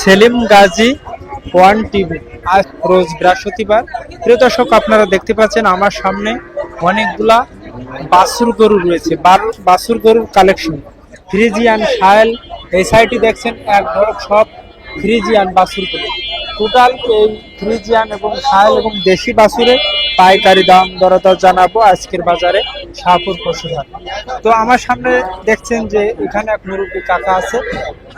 Selim Gazi, one TV. আজ রোজ বৃহস্পতিবার। প্রিয় দর্শক, আপনারা দেখতে পাচ্ছেন আমার সামনে অনেকগুলা বাছুর গরু রয়েছে বাছুর গরুর কালেকশন ফ্রিজিয়ান সায়েল এই সাইডটি দেখছেন, এক ধরক সব ফ্রিজিয়ান বাছুর গরু। টোটাল এই ফ্রিজিয়ান এবং সায়েল এবং দেশি বাছুরের পাইকারি দাম দরদর জানাব আজকের বাজারে শাহপুর পশুহাট তো আমার সামনে দেখছেন যে এখানে এক মুরব্বী কাকা আছে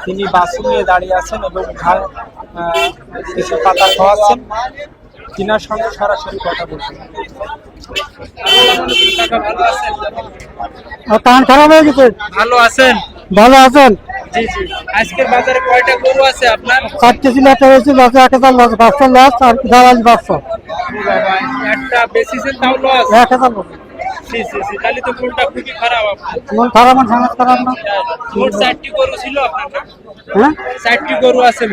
তিনি বাছুর নিয়ে দাঁড়িয়ে আছেন এবং আহ, কিছু পাতা খাওয়াচ্ছেন। তিনার সঙ্গে সরাসরি কথা বলছেন আছেন খারাপ হয়ে গেছে? ভালো আছেন? ভালো আছেন? জি জি। আজকের বাজারে কয়টা গরু আছে আপনার? চারটে ছিল একটা হয়েছে বাসে এক হাজার লস পাঁচশো লস আর দালালি পাঁচশো একটা লস এক হাজার জি জি তাহলে তো মনটা খুবই খারাপ আপনার। মন খারাপ মানে সমাজ খারাপ না। মোট চারটি গরু ছিল আপনার না হ্যাঁ? চারটি গরু আছে।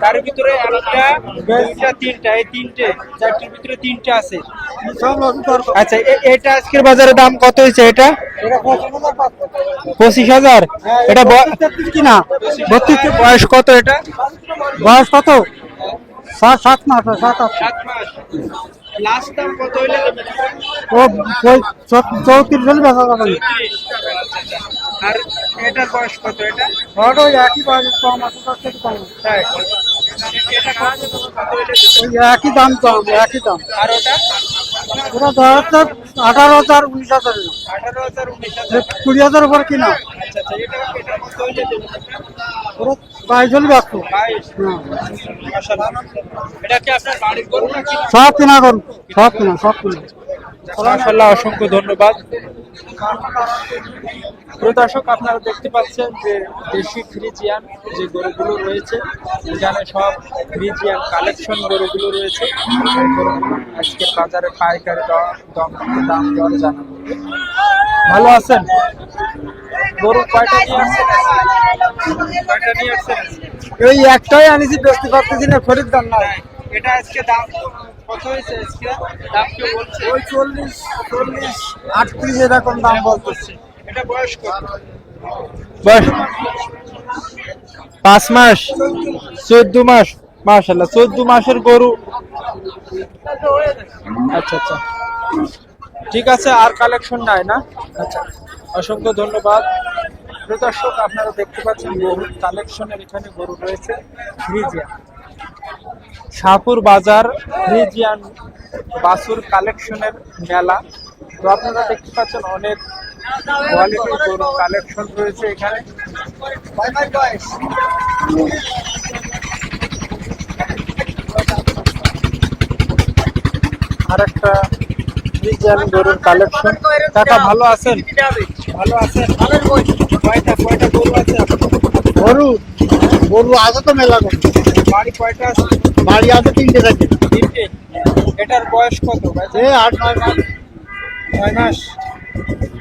তার ভিতরে একটা দুইটা তিনটা এই তিনটে চারটির ভিতরে তিনটা আছে। আচ্ছা এটা আজকের বাজারে দাম কত হয়েছে এটা? পঁচিশ হাজার এটা ব- কিনা? বত্রিশ বয়স কত এটা? বয়স কত? সাত সাত মাস সাত আট সাত মাস। লাস্ট দাম কত হইলে? ও চৌত্রিশ হলে বেচা যাবে। আর এটার বয়স কত এটা? ওটা একই বয়স কম আছে তার থেকে কম। আছে। তাই এটা একই দাম কম একই দাম। আর ওটা? হাজার আঠারো হাজার উনিশ হাজার কুড়ি হাজার উপর কিনা আচ্ছা আচ্ছা? ওরা বাইশ হলে ব্যস্ত। হ্যাঁ। সব কিনা করুন সব কিনা সব কিনা। অসংখ্য ধন্যবাদ। প্রিয় দর্শক, আপনারা দেখতে পাচ্ছেন যে দেশি ফ্রিজিয়ান যে গরুগুলো রয়েছে এখানে সব ফ্রিজিয়ান কালেকশন গরুগুলো রয়েছে। আজকে বাজারে পাইকারি দাম দম দর জানানো ভালো আছেন? গরু কয়টা নিয়ে আসছেন? কয়টা নিয়ে আসছেন? এই একটাই আনিছি, বেচতে পারতেছি না খরিদ্দার নাই। এটা আজকে দাম কত হয়েছে আজকে? দাম কেউ বলছে? ওই চল্লিশ চল্লিশ আটত্রিশ এরকম দাম বলতেছে। এটা বয়স কত? বয়স পাঁচ মাস। চোদ্দ মাস। মাশাল্লাহ চোদ্দ মাসের গরু। আচ্ছা আচ্ছা। ঠিক আছে আর কালেকশন নাই না? আচ্ছা। অসংখ্য ধন্যবাদ। দর্শক আপনারা দেখতে পাচ্ছেন বহু কালেকশনের এখানে গরু রয়েছে। ফ্রিজিয়ান। শাহপুর বাজার ফ্রিজিয়ান বাসুর কালেকশনের মেলা। তো আপনারা দেখতে পাচ্ছেন অনেক কোয়ালিটির কালেকশন রয়েছে এখানে। আর একটা ফ্রিজিয়ান গরুর কালেকশন। কাকা ভালো আছেন? ভালো আছেন? কয়টা কয়টা গরু আছে? গরু গরু আছে তো মেলা বাড়ি কয়টা আছে? বাড়ি আছে তিনটে থাকে তিনটে? এটার বয়স কত? ভাই? এ আট নয় মাস। ছয় মাস।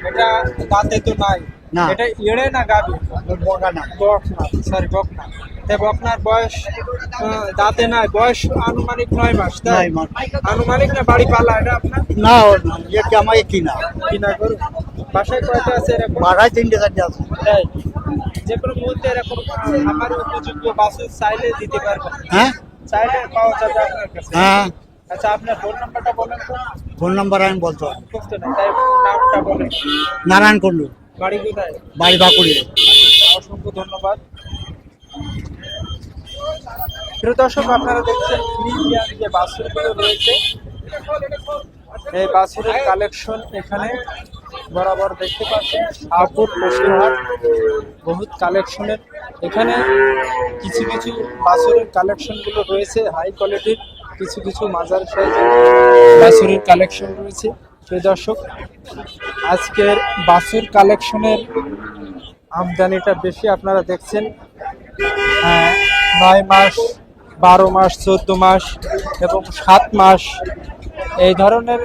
এটা দাঁতে তো নাই। না। এটা এড়ে না গাবি বগা না। বকনা সরি বকনা বকনার বয়স দাঁতে নাই। বয়স আনুমানিক নয় মাস তাই? আনুমানিক না বাড়ি পালা? এটা আপনার? না না। এটা আমাকে কিনা কিনা করু বাসায় কয়টা আছে এরকম? বাড়ায় তিনটে চারটে আছে। যে কোনো মুহূর্তে এরকম আমার উপযুক্ত বাসের চাইলে দিতে পারবেন। হ্যাঁ? চাইলে পাওয়া যাবে আপনার কাছে। হ্যাঁ। আচ্ছা আপনার ফোন নাম্বারটা বলেন তো। ফোন নাম্বার আমি বলতে বুঝতে না তাই নামটা বলেন। নারায়ণ করলু বাড়ি কোথায়? বাড়ি বাঁকুড়িয়ে অসংখ্য ধন্যবাদ। প্রিয় দর্শক আপনারা দেখছেন যে বাছুরগুলো রয়েছে এই বাছুরের কালেকশন এখানে বরাবর দেখতে পাচ্ছেন। শাহপুর পশুরহাট বহুত কালেকশনের এখানে কিছু কিছু বাছুরের কালেকশনগুলো রয়েছে হাই কোয়ালিটির কিছু কিছু মাজার বাছুরের কালেকশন রয়েছে। প্রিয় দর্শক, আজকের বাছুর কালেকশনের আমদানিটা বেশি আপনারা দেখছেন। নয় মাস, বারো মাস, চোদ্দ মাস এবং সাত মাস এই ধরনের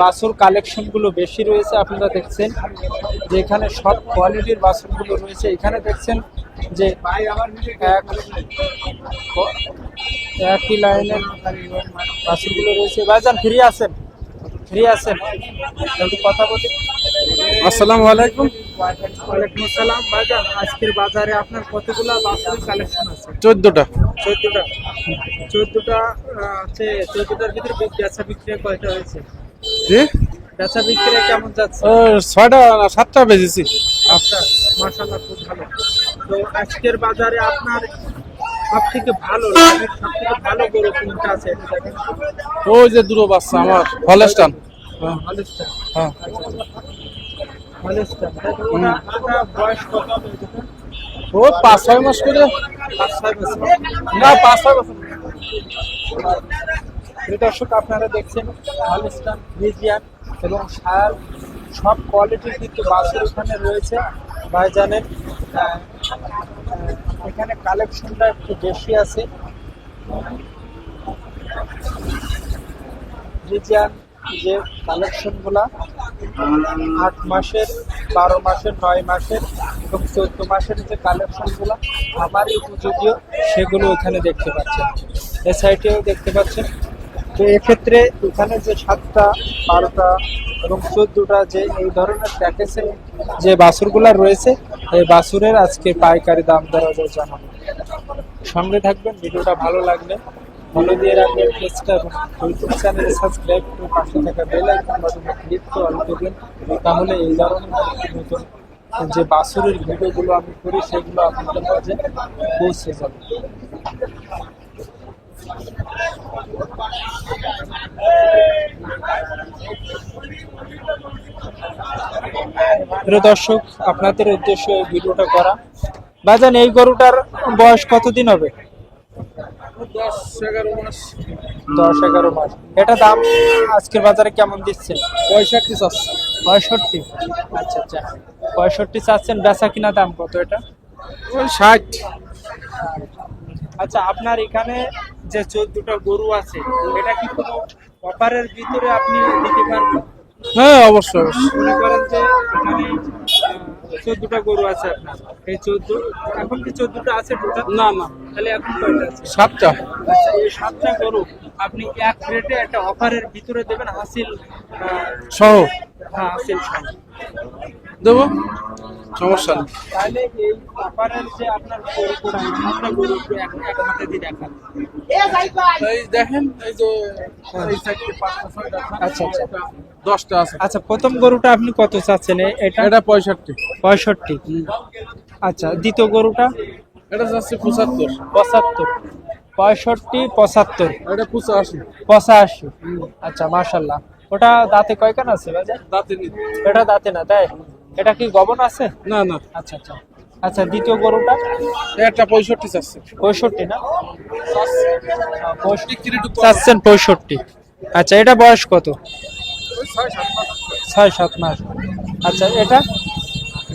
বাছুর কালেকশনগুলো বেশি রয়েছে আপনারা দেখছেন। যে এখানে সব কোয়ালিটির বাছুরগুলো রয়েছে। এখানে দেখছেন যে এক একই লাইনের বাছুরগুলো রয়েছে। ভাইজান ফ্রি আছেন ফ্রি আছেন একটু কথা বলি। আসসালামু আলাইকুম। ওয়ালাইকুম আসসালাম। ভাইজান আজকের বাজারে আপনার কতগুলা বাছুর কালেকশন আছে? চোদ্দটা। চোদ্দটা। চোদ্দটা আছে চোদ্দটার ভিতরে বেচা বিক্রি কয়টা হয়েছে? জি? বেচা বিক্রি কেমন যাচ্ছে? ছয়টা সাতটা বেজেছি। আচ্ছা মাশাআল্লাহ খুব ভালো। তো আজকের বাজারে আপনার সব থেকে ভালো সব থেকে ভালো গরু কোনটা আছে? ওই যে দুটো বাচ্চা আমার হলেস্টান। হ্যাঁ বয়স কত ও পাঁচ ছয় মাস করে না, পাঁচ, ছয় বছর। দর্শক, আপনারা দেখছেন হলস্টান ফ্রিজিয়ান এবং শাল সব কোয়ালিটির কিন্তু বাসের এখানে রয়েছে। ভাইজানের এখানে কালেকশনটা একটু বেশি আছে। ফ্রিজিয়ান যে কালেকশনগুলা, আট মাসের, বারো মাসের, নয় মাসের এবং চোদ্দ মাসের যে কালেকশনগুলো আমারই উপযোগীয় সেগুলো এখানে দেখতে পাচ্ছেন। এ সাইডেও দেখতে পাচ্ছেন। তো এক্ষেত্রে এখানে যে সাতটা, বারোটা এবং চোদ্দটা যে এই ধরনের প্যাকেজে যে বাছুরগুলা রয়েছে, এই বাছুরের আজকে পাইকারি দাম দর জানাব। সঙ্গে থাকবেন, ভিডিওটা ভালো লাগলে ফলো দিয়ে রাখবেন পেজটা এবং ইউটিউব চ্যানেলে সাবস্ক্রাইব করে পাশে থাকা বেল আইকন বাটনে ক্লিক করে অল করবেন তাহলে এই ধরনের নতুন যে বাছুরের ভিডিওগুলো আমি করি সেগুলো আপনাদের মাঝে পৌঁছে যাবে। প্রিয় দর্শক আপনাদের উদ্দেশ্যে এই ভিডিওটা করা। বাজান এই গরুটার বয়স কতদিন হবে? দশ এগারো মাস। এটা দাম আজকের বাজারে কেমন দিচ্ছেন পঁয়ষট্টি পঁয়ষট্টি। আচ্ছা আচ্ছা। পঁয়ষট্টি চাচ্ছেন বেচা কিনা দাম কত এটা? ষাট। আচ্ছা আপনার এখানে যে চোদ্দটা গরু আছে এটা কি কোনো অফারের ভিতরে আপনি দিতে পারবেন? হ্যাঁ অবশ্যই মনে করেন যে এখানে চোদ্দটা গরু আছে আপনার। এই চোদ্দ এখন কি চোদ্দটা আছে টোটাল? না না। তাহলে এখন কয়টা আছে? সাতটা। আচ্ছা এই সাতটা গরু আপনি এক রেটে একটা অফারের ভিতরে দেবেন হাসিল সহ। হ্যাঁ হাসিল সহ। দেবো? সমস্যা নেই। তাহলে এই অফারের যে আপনার গরু করা গরু এক এক দিয়ে দেখান এই দেখেন এই যে এই চারটে পাঁচটা ছয়টা আচ্ছা আচ্ছা। দশটা আছে। আচ্ছা প্রথম গরুটা আপনি কত চাচ্ছেন? এটা এটা পঁয়ষট্টি। পঁয়ষট্টি। আচ্ছা দ্বিতীয় গরুটা? এটা যাচ্ছে পঁচাত্তর। পঁচাত্তর। পঁয়ষট্টি পঁচাত্তর। এটা পঁচাশি। পঁচাশি। আচ্ছা মাশাল্লাহ। ওটা দাঁতে কয়খান আছে বাজার দাঁতে নি এটা দাঁতে না তাই? এটা কি গবন আছে? না না। আচ্ছা আচ্ছা। আচ্ছা দ্বিতীয় গরুটা? একটা পঁয়ষট্টি চাচ্ছে। পঁয়ষট্টি না। চাচ্ছেন পঁয়ষট্টি। আচ্ছা এটা বয়স কত? ছয় সাত মাস। মাস। আচ্ছা এটা?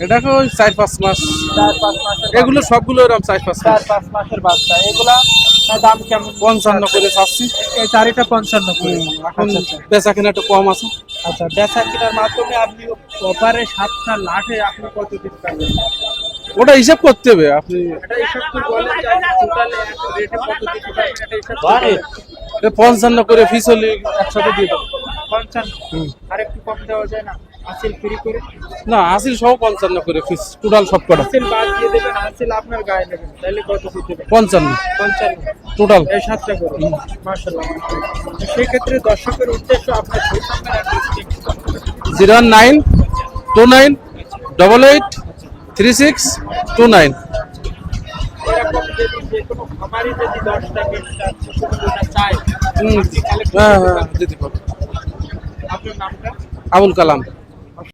এটাকে ওই চার পাঁচ মাস। চার পাঁচ মাসের এগুলো সবগুলো এরকম চার পাঁচ চার পাঁচ মাসের বাচ্চা। এগুলা দাম কেমন? পঞ্চান্ন করে চাচ্ছি। এই চারিটা পঞ্চান্ন করে। এখন বেচা কিনা একটু কম আছে। আচ্ছা বেচা কেনার মাধ্যমে আপনি ওপারে সাতটা লাঠে আপনি কত দিন পাবেন ওটা হিসাব করতে হবে আপনি পঞ্চান্ন করে ফিস হলে একসাথে দিয়ে দেবো। পঞ্চান্ন? আর একটু কম দেওয়া যায় না? ফ্রি করে? না আসিল সহ পঞ্চান্ন করে ফিস টোটাল সব কটা। বাদ দিয়ে দেবেন আপনার গায়ে নেবেন তাহলে কত দিতে পঞ্চান্ন। পঞ্চান্ন। টোটাল এই সাতটা করে। সেক্ষেত্রে দর্শকের উদ্দেশ্য আপনার সেই সঙ্গে অ্যাড্রেসটি zero nine two nine double eight three six two nine হ্যাঁ হ্যাঁ আবুল কালাম